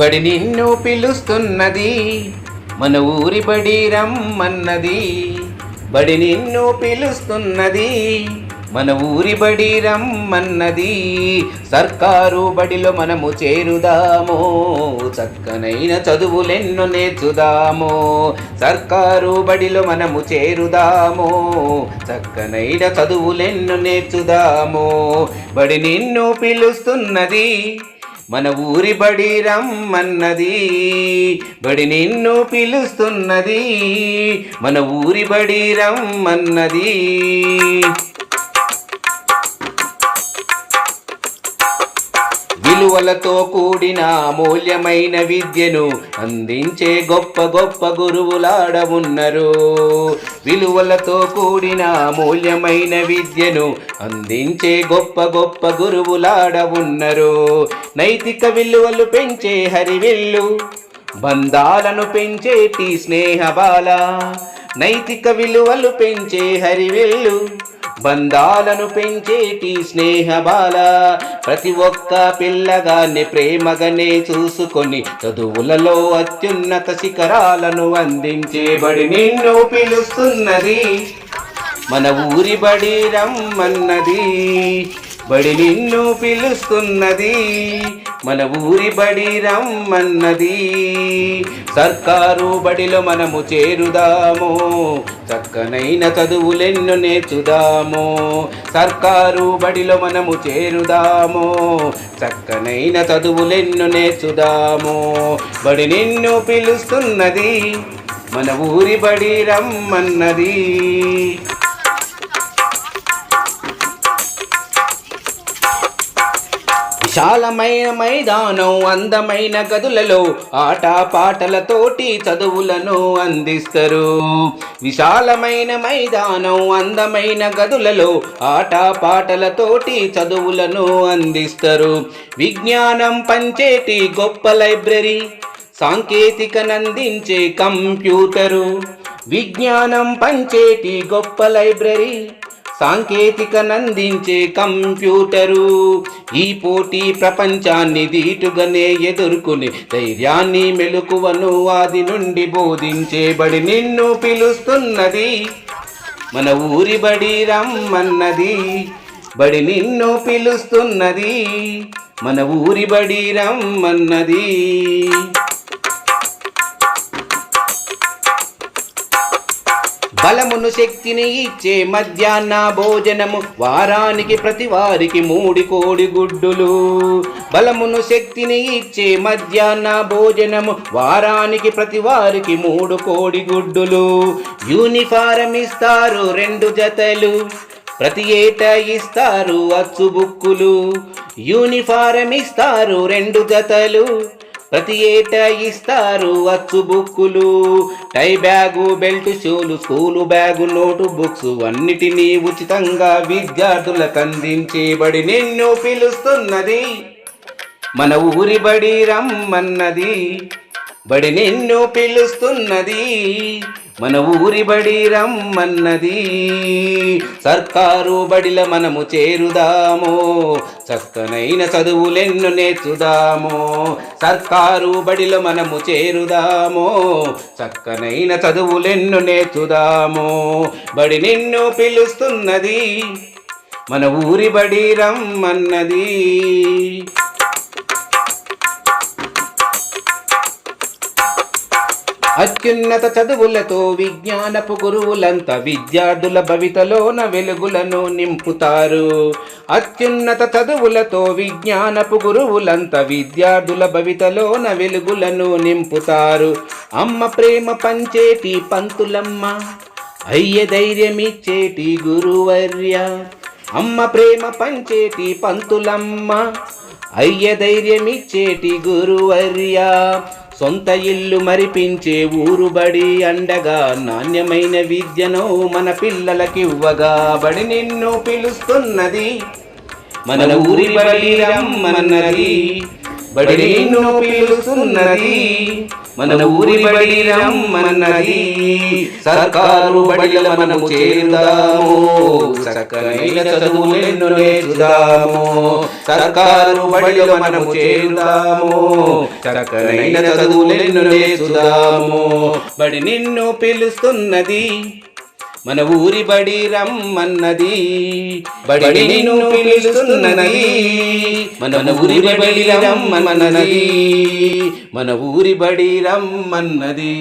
బడి నిన్ను పిలుస్తున్నది. మన ఊరి బడి రమ్మన్నది. బడి నిన్ను పిలుస్తున్నది. మన ఊరి బడి రమ్మన్నది. సర్కారు బడిలో మనము చేరుదాము. చక్కనైన చదువులెన్నో నేర్చుదాము. సర్కారు బడిలో మనము చేరుదాము. చక్కనైన చదువులెన్నో నేర్చుదాము. బడి నిన్ను పిలుస్తున్నది. మన ఊరి బడి రమ్మన్నది బడి నిన్ను పిలుస్తున్నది. మన ఊరి బడి రమ్మన్నది. విలువలతో కూడిన అమూల్యమైన విద్యను అందించే గొప్ప గొప్ప గురువులాడ ఉన్నారు. విలువలతో కూడిన అమూల్యమైన విద్యను అందించే గొప్ప గొప్ప గురువులాడ ఉన్నారు. నైతిక విలువలు పెంచే హరివిల్లు బంధాలను పెంచేటి స్నేహబాల నైతిక విలువలు పెంచే హరివిల్లు బంధాలను పెంచేటి స్నేహబాల. ప్రతి ఒక్క పిల్లగాన్ని ప్రేమగానే చూసుకొని చదువులలో అత్యున్నత శిఖరాలను అందించేబడి నిన్ను పిలుస్తున్నది. మన ఊరి బడి రమ్మన్నది. బడి నిన్ను పిలుస్తున్నది. మన ఊరి బడి రమ్మన్నది. సర్కారు బడిలో మనము చేరుదాము. చక్కనైన చదువులెన్ను నేర్చుదాము. సర్కారు బడిలో మనము చేరుదాము. చక్కనైన చదువులెన్ను నేర్చుదాము. బడి నిన్ను పిలుస్తున్నది. మన ఊరి బడి రమ్మన్నది. విశాలమైన మైదానం అందమైన గదులలో ఆట పాటలతోటి చదువులను అందిస్తారు. విశాలమైన మైదానం అందమైన గదులలో ఆట పాటలతోటి చదువులను అందిస్తారు. విజ్ఞానం పంచేటి గొప్ప లైబ్రరీ సాంకేతికనందించే కంప్యూటరు. విజ్ఞానం పంచేటి గొప్ప లైబ్రరీ సాంకేతికనందించే కంప్యూటరు. ఈ పోటీ ప్రపంచాన్ని దీటుగానే ఎదుర్కొని ధైర్యాన్ని మెలకువను ఆది నుండి బోధించేబడి నిన్ను పిలుస్తున్నది. మన ఊరి బడి రమ్మన్నది. బడి నిన్ను పిలుస్తున్నది. మన ఊరి బడి రమ్మన్నది. బలమును శక్తిని ఇచ్చే మధ్యాహ్న భోజనము. వారానికి ప్రతి వారికి మూడి కోడి గుడ్డులు. బలమును శక్తిని ఇచ్చే మధ్యాహ్న భోజనము. వారానికి ప్రతి వారికి మూడు కోడి గుడ్డులు. యూనిఫారం ఇస్తారు రెండు జతలు. ప్రతి ఏటా ఇస్తారు అచ్చు బుక్కులు. యూనిఫారం ఇస్తారు రెండు జతలు. ప్రతి ఏటా ఇస్తారు అచ్చు బుక్కులు. టై బ్యాగు బెల్ట్ షూలు స్కూలు బ్యాగు నోటు బుక్స్ అన్నిటినీ ఉచితంగా విద్యార్థులకు అందించేబడి నిన్ను పిలుస్తున్నది. మన ఊరి బడి రమ్మన్నది. బడి నిన్ను పిలుస్తున్నది. మన ఊరి బడి రమ్మన్నది. సర్కారు బడిల మనము చేరుదాము. చక్కనైన చదువులెన్ను నేర్చుదాము. సర్కారు బడిలో మనము చేరుదాము. చక్కనైన చదువులెన్ను నేర్చుదాము. బడి నిన్ను పిలుస్తున్నది. మన ఊరి బడి రమ్మన్నది. అత్యున్నత చదువులతో విజ్ఞానపు గురువులంతా విద్యార్థుల భవితలోన వెలుగులను నింపుతారు. అత్యున్నత చదువులతో విజ్ఞానపు గురువులంతా విద్యార్థుల భవితలోన వెలుగులను నింపుతారు. అమ్మ ప్రేమ పంచేటి పంతులమ్మ అయ్య ధైర్యమిచ్చేటి గురువర్య. అమ్మ ప్రేమ పంచేటి పంతులమ్మ అయ్య ధైర్యమిచ్చేటి గురువర్య. సొంత ఇల్లు మరిపించే ఊరుబడి అండగా నాణ్యమైన విద్యను మన పిల్లలకివ్వగా బడి నిన్ను పిలుస్తున్నది. మన ఊరి బడి రమ్మన్నది. బడి నిన్ను పిలుస్తున్నది. మన ఊరి బడి రమ్మన్నది సర్కారు బడిల మనము చేరుదాము. చక్కనైన చదువులను నేర్చుదాము. సర్కారు బడిల మనము చేరుదాము. చక్కనైన చదువులను నేర్చుదాము. బడి నిన్ను పిలుస్తున్నది మన ఊరి బడి రమ్మన్నది. బడి నిన్ను పిలుస్తున్నది. మన ఊరి బడి రమ్మన్నది. మన ఊరి బడి రమ్మన్నది.